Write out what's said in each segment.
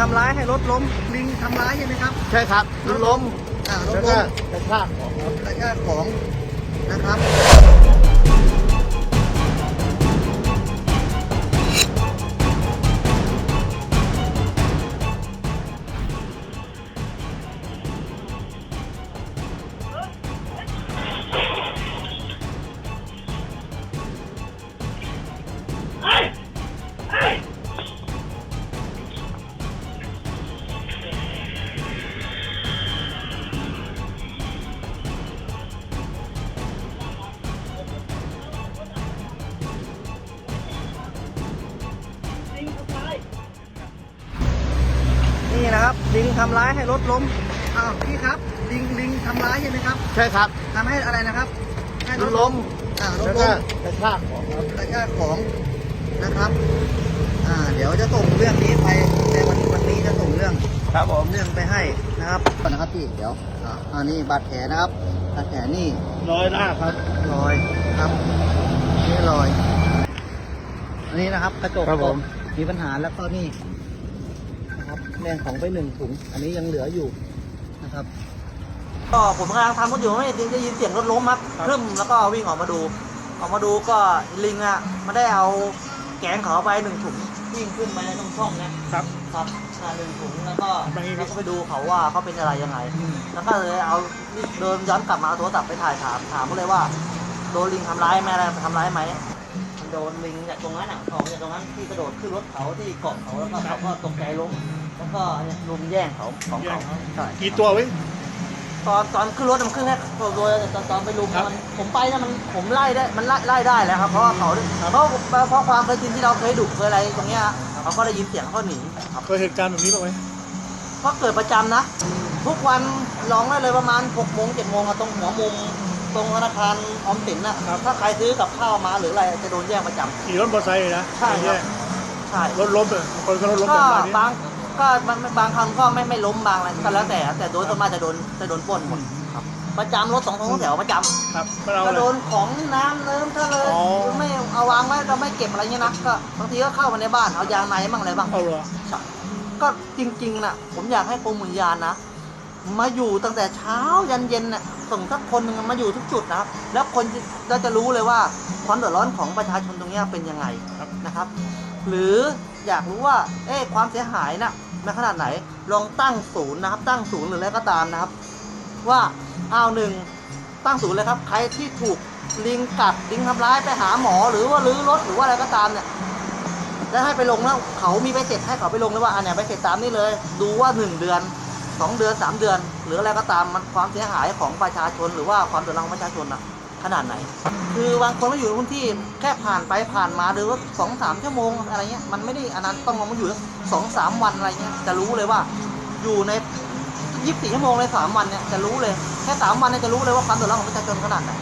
รถล้มลิงทำร้ายใช่ไหมครับ ใช่ครับรถล้มอ่ารถแล้วล้ก็มกระชากของครับกระชากของนะครับ นี่นะครับ ลิงทำร้ายให้รถล้มอ้าวพี่ครับ ลิงลิงทำร้ายใช่ไหมครับใช่ครับทำให้อะไรนะครับให้รถล้มอ่ารถแล้วล้ก็มกระชากของครับกระชากของนะครับอ่าเดี๋ยวจะส่งเรื่องนี้ไปในวันวันนี้จะส่งเรื่องครับผมเรื่องไปให้นะครับก่อนนะครับพี่เดี๋ยวอ่าอันนี้บาดแผลนะครับบาดแผลนี่ร้อยหน้าครับรอยครับนี่รอยอันนี้นะครับกระจกครับผมมีปัญหาแล้วก็นี่ นะครับแรงของไปหนึ่งถุง อันนี้ยังเหลืออยู่นะครับ ก็ผมกำลังทำกันอยู่ไม่ได้ยินเสียงรถล้มครับครึ่มแล้วก็วิ่งออกมาดู ออกมาดูก็ลิงอะมันได้เอาแกงเขาไปหนึ่งถุงวิ่งขึ้นไปในตรงช่องเนี้ยครับครับอ่าหนึ่งถุงแล้วก็ไปอีกแล้วก็ไปดูเขาว่าเขาเป็นอะไรยังไง แล้วก็เลยเอาเดินย้อนกลับมาเอาโทรศัพท์ไปถ่ายถามถามเขาเลยว่าโดนลิงทำร้ายไหมอะไรทำร้ายไหมมัน โดนลิงจากตรงนั้นอะของจากตรงนั้นที่กระโดดขึ้นรถเขาที่เกาะเขาแล้วก็เขาก็ตกใจล้มแล้วก็เนี่ยลุมแย่งเขาของเขาใช่กี่ตัวเว้ยตอนตอนขึ้นรถมันขึ้นแค่ตัวตัวแต่ตอนตอนไปลุมครับมันผมไปนะมันผมไล่ได้มันไล่ไล่ได้แล้วครับเพราะว่าเขาเพราะเพราะความเคยชินที่เราเคยดุเคยอะไรตรงเนี้ยเขาก็ได้ยินเสียงเขาก็หนีครับเคยเหตุการณ์แบบนี้บ้างไหมก็เกิดประจำนะ ทุกวันร้องได้เลยประมาณ6กโมงเจ็ดโมงอะตรงหัวมุม ตรงธนาคารออมสินน่ะถ้าใครซื้อกับข้าวมาหรืออะไรจะโดนแย่งประจำขี่รถมอเตอร์ไซค์เลยนะใช่ครับแย่ใช่รถล้มเลยบางคนก็รถล้มก็แบบนี้บางก็บางบางครั้งก็ไม่ไม่ล้มบางอะไรก็แล้วแต่ แต่โดยส่วนมากจะโดนจะโดนปล้นหมดครับประจำรถสองทงแถวประจำครับมันเอาก็อะไรโดนของน้ำเนิ้มถ้าเลยอ๋อไม่เอาวางไว้เราไม่เก็บอะไรเงี้ยนะก็บางทีก็เข้ามาในบ้านเอายางในบ้างอะไรบ้างเอาเหรอก็จริงๆนะผมอยากให้กรมอุทยานนะ มาอยู่ตั้งแต่เช้ายันเย็นน่ะส่งสักคนหนึ่งมาอยู่ทุกจุดนะครับ แล้วคนจะเราจะรู้เลยว่าความเดือดร้อนของประชาชนตรงเนี้ยเป็นยังไงครับ นะครับ หรืออยากรู้ว่าเอ๊ะความเสียหายน่ะในขนาดไหนลองตั้งศูนย์นะครับ ตั้งศูนย์หรืออะไรก็ตามนะครับ ว่าเอาหนึ่งตั้งศูนย์เลยครับ ใครที่ถูกลิงกัดลิงทำร้ายไปหาหมอหรือว่ารื้อรถหรือว่าอะไรก็ตามเนี่ยแล้วให้ไปลงแล้วเขามีใบเสร็จให้เขาไปลงเลยว่าอันเนี้ยใบเสร็จตามนี่เลย ดูว่าหนึ่งเดือน สองเดือนสามเดือน หรืออะไรก็ตามมันความเสียหายของประชาชน หรือว่าความเดือดร้อนของประชาชนอะขนาดไหน คือบางคนมาอยู่ในพื้นที่แค่ผ่านไปผ่านมาหรือว่าสองสามชั่วโมงอะไรเงี้ยมันไม่ได้อันนั้นต้องมาอยู่สองสามวันอะไรเงี้ยจะรู้เลยว่าอยู่ในยี่สิบสี่ชั่วโมงในสามวันเนี่ยจะรู้เลยแค่สามวันเนี่ยจะรู้เลยว่าความเดือดร้อนของประชาชนขนาดไหน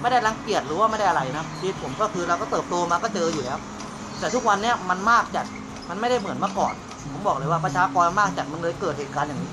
ไม่ได้รังเกียจหรือว่าไม่ได้อะไรนะชีวิตผมก็คือเราก็เติบโตมาก็เจออยู่แล้ว แต่ทุกวันเนี้ยมันมากจัดมันไม่ได้เหมือนเมื่อก่อน ผมบอกเลยว่าประชากรมากจัดมันเลยเกิดเหตุการณ์อย่างนี้